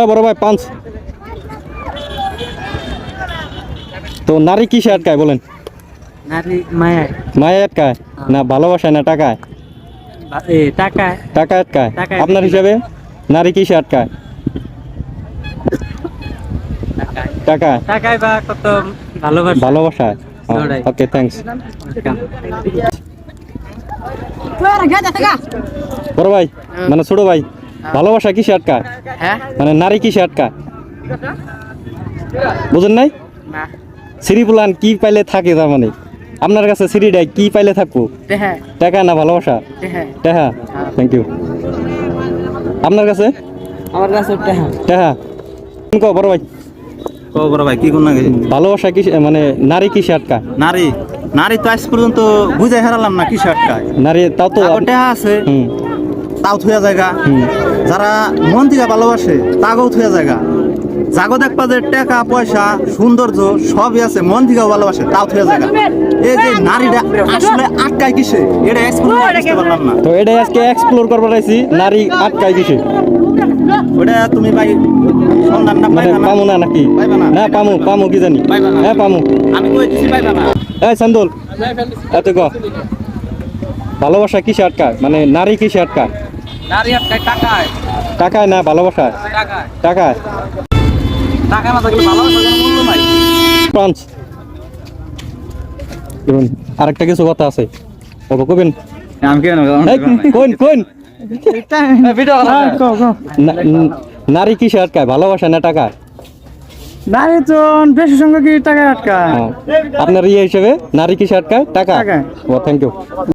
হ্যাঁ বড় ভাই পাঁচ। তো নারী কিসে আটকায় বলেন? মায়া আটকায় না ভালোবাসায় না টাকায়? টাকা টাকা আটকায় আপনার হিসাবে? নারী কিসে আটকায় টাকায়। টাকায় বা কত ভালোবাসা? ভালোবাসায় ওকে থ্যাঙ্কস বড় ভাই মানে ছোট ভাই। ভালোবাসা কিসে আটকায় হ্যাঁ? মানে নারী কিসে আটকায় বুঝেন নাই? সিঁড়ি পুলান কি পাইলে থাকে তার মানে? আপনার কাছে সিঁড়িটাই কি পাইলে থাকব? হ্যাঁ। টাকা না ভালোবাসা? টাকা থ্যাংক ইউ আপনার কাছে? আমার কাছে টাকা টাকা কো বড় ভাই? বড় ভাই কি কোন না ভালোবাসা কি মানে নারী কিসে আটকায় নারী। নারী তো আজ পর্যন্ত বুঝাই হারালাম না কি শার্টটায় নারী তাও তো ওটা আছে। হুম। তাও থুয়া জায়গা। যারা মন থেকে ভালোবাসে তাকেও থুয়া জায়গা। জাগো দেখবা যে টাকা পয়সা সৌন্দর্য সবই আছে মন থেকেও ভালোবাসে তাও থুয়া জায়গা। এই যে নারীটা আসলে আটকায় কিসে? এটা এক্সপ্লোর করতে পারলাম না। তো এটাই আজকে এক্সপ্লোর করবার আইছি নারী আটকায় কিসে? ওটা তুমি ভাই সন্ধান না মানে পাইবা না? পামু না নাকি? পাইবা না। না পামু পামু কি জানি? হ্যাঁ পামু। আমি কই দিছি পাইবা না। এই সান্দুল। এত ক? ভালোবাসা কিসে আটকায় মানে নারী কিসে আটকায় নারী আটকায় টাকায়। টাকায় না ভালোবাসায়? টাকায়। টাকায়? টাকা না থাকলে ভালোবাসার কোনো মূল্য নাই। পাঁচ আরেকটা কিছু কথা আছে। বাবা কবেন। আমি কেন নারী কিসে আটকায়? ভালোবাসা না টাকায়? নারী তো বেশি সঙ্গে কি টাকা আটকায়? হ্যাঁ। আপনার ইয়ে হিসেবে নারী কিসে আটকায়? টাকা ও থ্যাংক ইউ